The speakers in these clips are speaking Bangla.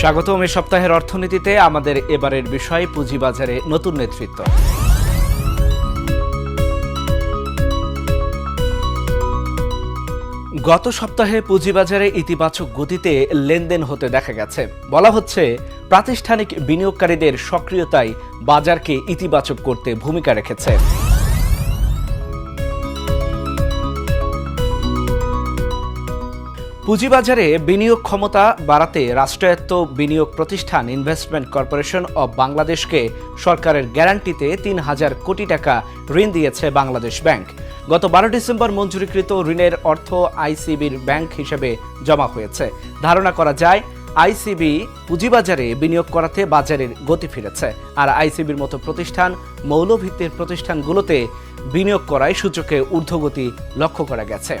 স্বাগতম এই সপ্তাহের অর্থনীতিতে আমাদের এবারের বিষয়, পুঁজিবাজারে নতুন নেতৃত্ব। গত সপ্তাহে পুঁজিবাজারে ইতিবাচক গতিতে লেনদেন হতে দেখা গেছে। বলা হচ্ছে, প্রাতিষ্ঠানিক বিনিয়োগকারীদের সক্রিয়তাই বাজারকে ইতিবাচক করতে ভূমিকা রেখেছে। পুঁজিবাজারে বিনিয়োগ ক্ষমতা বাড়াতে রাষ্ট্রায়ত্ত বিনিয়োগ প্রতিষ্ঠান ইনভেস্টমেন্ট কর্পোরেশন অব বাংলাদেশকে সরকারের গ্যারান্টিতে তিন হাজার কোটি টাকা ঋণ দিয়েছে বাংলাদেশ ব্যাংক। গত বারো ডিসেম্বর মঞ্জুরিকৃত ঋণের অর্থ আইসিবির ব্যাংক হিসেবে জমা হয়েছে। ধারণা করা যায়, আইসিবি পুঁজিবাজারে বিনিয়োগ করাতে বাজারের গতি ফিরেছে আর আইসিবির মতো প্রতিষ্ঠান মৌলভিত্তির প্রতিষ্ঠানগুলোতে বিনিয়োগ করায় সূচকে ঊর্ধ্বগতি লক্ষ্য করা গেছে।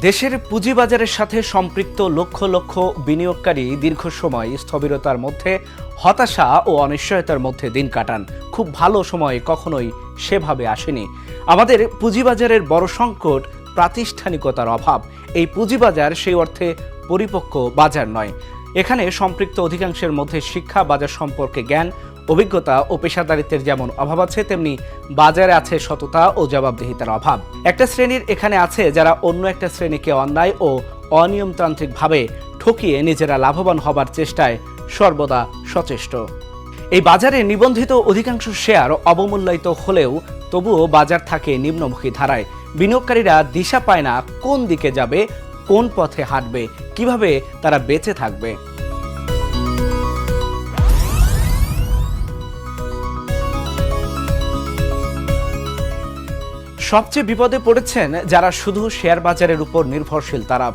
দেশের পুঁজিবাজারের সাথে সম্পৃক্ত লক্ষ লক্ষ বিনিয়োগকারী দীর্ঘ সময় স্থবিরতার মধ্যে, হতাশা ও অনিশ্চয়তার মধ্যে দিন কাটান। খুব ভালো সময় কখনোই সেভাবে আসেনি। আমাদের পুঁজিবাজারের বড় সংকট প্রাতিষ্ঠানিকতার অভাব। এই পুঁজিবাজার সেই অর্থে পরিপক্ক বাজার নয়। এখানে সম্পৃক্ত অধিকাংশের মধ্যে শিক্ষা, বাজার সম্পর্কে জ্ঞান অভিজ্ঞতা ও পেশাদারিত্বের যেমন অভাব আছে, তেমনি বাজারে আছে সততা ও জবাবদিহিতার অভাব। একটা শ্রেণির এখানে আছে যারা অন্য একটা শ্রেণীকে অন্যায় ও অনিয়মতান্ত্রিকভাবে ঠকিয়ে নিজেরা লাভবান হবার চেষ্টায় সর্বদা সচেষ্ট। এই বাজারে নিবন্ধিত অধিকাংশ শেয়ার অবমূল্যায়িত হলেও তবুও বাজার থাকে নিম্নমুখী ধারায়। বিনিয়োগকারীরা দিশা পায় না কোন দিকে যাবে, কোন পথে হাঁটবে, কীভাবে তারা বেঁচে থাকবে। সবচেয়ে বিপদে পড়েছেন যারা শুধু শেয়ার বাজারের উপর নির্ভরশীল, তারা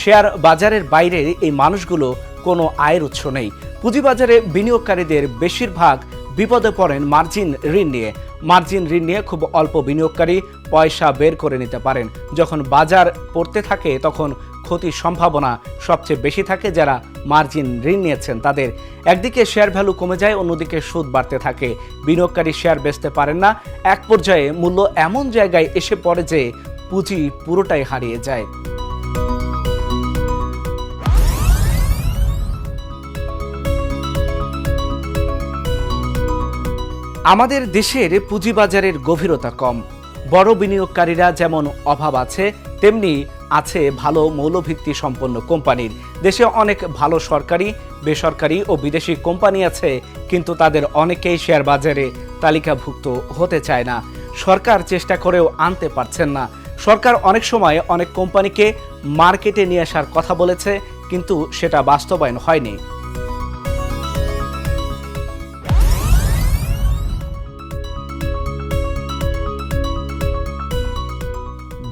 শেয়ার বাজারের বাইরে এই মানুষগুলো কোনো আয়ের উৎস নেই। পুঁজিবাজারে বিনিয়োগকারীদের বেশিরভাগ বিপদে পড়েন মার্জিন ঋণ নিয়ে। মার্জিন ঋণ নিয়ে খুব অল্প বিনিয়োগকারী পয়সা বের করে নিতে পারেন। যখন বাজার পড়তে থাকে, তখন ক্ষতির সম্ভাবনা সবচেয়ে বেশি থাকে যারা মার্জিন ঋণ নিয়েছেন তাদের। একদিকে শেয়ার ভ্যালু কমে যায়, অন্যদিকে সুদ বাড়তে থাকে। বিনিয়োগকারী শেয়ার বেচতে পারেন না। এক পর্যায়ে মূল্য এমন জায়গায় এসে পড়ে যে পুঁজি পুরোটাই হারিয়ে যায়। আমাদের দেশের পুঁজিবাজারের গভীরতা কম। বড় বিনিয়োগকারীরা যেমন অভাব আছে, তেমনি আছে ভালো মৌলভিত্তি সম্পন্ন কোম্পানির। দেশে অনেক ভালো সরকারি, বেসরকারি ও বিদেশি কোম্পানি আছে, কিন্তু তাদের অনেকেই শেয়ার বাজারে তালিকাভুক্ত হতে চায় না। সরকার চেষ্টা করেও আনতে পারছেন না। সরকার অনেক সময় অনেক কোম্পানিকে মার্কেটে নিয়ে আসার কথা বলেছে, কিন্তু সেটা বাস্তবায়ন হয়নি।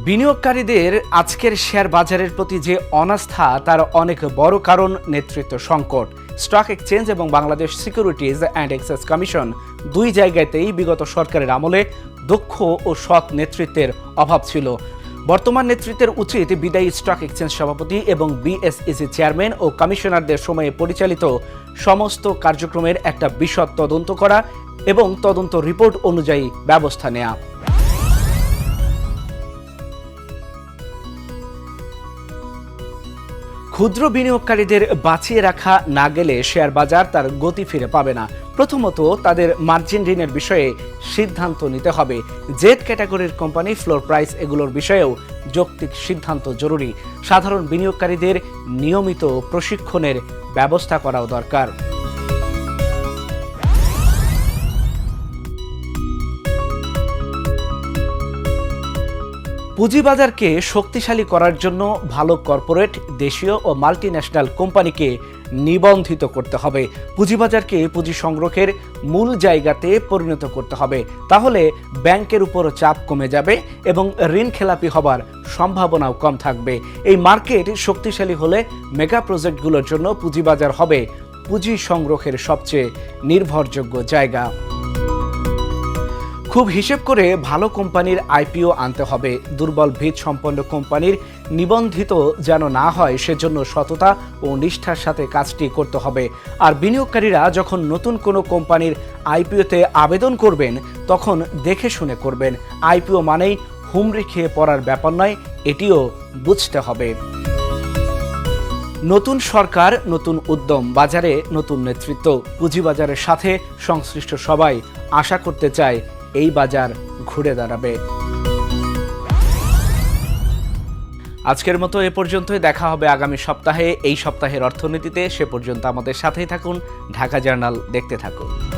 বিনিয়োগকারীদের আজকের শেয়ার বাজারের প্রতি যে অনাস্থা, তার অনেক বড় কারণ নেতৃত্ব সংকট। স্টক এক্সচেঞ্জ এবং Bangladesh securities and exchange commission দুই জায়গাতেই বিগত সরকারের আমলে দক্ষ ও সৎ নেতৃত্বের অভাব ছিল। বর্তমান নেতৃত্বের উচিত বিদায়ী স্টক এক্সচেঞ্জ সভাপতি এবং বিএসইসি চেয়ারম্যান ও কমিশনারদের সময়ে পরিচালিত সমস্ত কার্যক্রমের একটা বিশদ তদন্ত করা এবং তদন্ত রিপোর্ট অনুযায়ী ব্যবস্থা নেওয়া ক্ষুদ্র বিনিয়োগকারীদের বাঁচিয়ে রাখা না গেলে শেয়ার বাজার তার গতি ফিরে পাবে না। প্রথমত তাদের মার্জিন ঋণের বিষয়ে সিদ্ধান্ত নিতে হবে। জেড ক্যাটাগরির কোম্পানি ফ্লোর প্রাইস এগুলোর বিষয়েও যৌক্তিক সিদ্ধান্ত জরুরি। সাধারণ বিনিয়োগকারীদের নিয়মিত প্রশিক্ষণের ব্যবস্থা করাও দরকার। পুঁজিবাজারকে শক্তিশালী করার জন্য ভালো কর্পোরেট, দেশীয় ও মাল্টিন্যাশনাল কোম্পানিকে নিবন্ধিত করতে হবে। পুঁজিবাজারকে পুঁজি সংগ্রহের মূল জায়গাতে পরিণত করতে হবে। তাহলে ব্যাংকের উপর চাপ কমে যাবে এবং ঋণ খেলাপি হবার সম্ভাবনাও কম থাকবে। এই মার্কেট শক্তিশালী হলে মেগা প্রজেক্টগুলোর জন্য পুঁজিবাজার হবে পুঁজি সংগ্রহের সবচেয়ে নির্ভরযোগ্য জায়গা। খুব হিসেব করে ভালো কোম্পানির আইপিও আনতে হবে। দুর্বল ভিত সম্পন্ন কোম্পানির নিবন্ধিত যেন না হয়, সেজন্য সততা ও নিষ্ঠার সাথে কাজটি করতে হবে। আর বিনিয়োগকারীরা যখন নতুন কোনো কোম্পানির আইপিওতে আবেদন করবেন, তখন দেখে শুনে করবেন। আইপিও মানেই হুমড়ি খেয়ে পড়ার ব্যাপার নয়, এটিও বুঝতে হবে। নতুন সরকার, নতুন উদ্যম, বাজারে নতুন নেতৃত্ব। পুঁজিবাজারের সাথে সংশ্লিষ্ট সবাই আশা করতে চায় এই বাজার ঘুরে দাঁড়াবে। আজকের মতো এ পর্যন্তই। দেখা হবে আগামী সপ্তাহে। এই সপ্তাহের অর্থনীতিতে সে পর্যন্ত আমাদের সাথেই থাকুন। ঢাকা জার্নাল দেখতে থাকুন।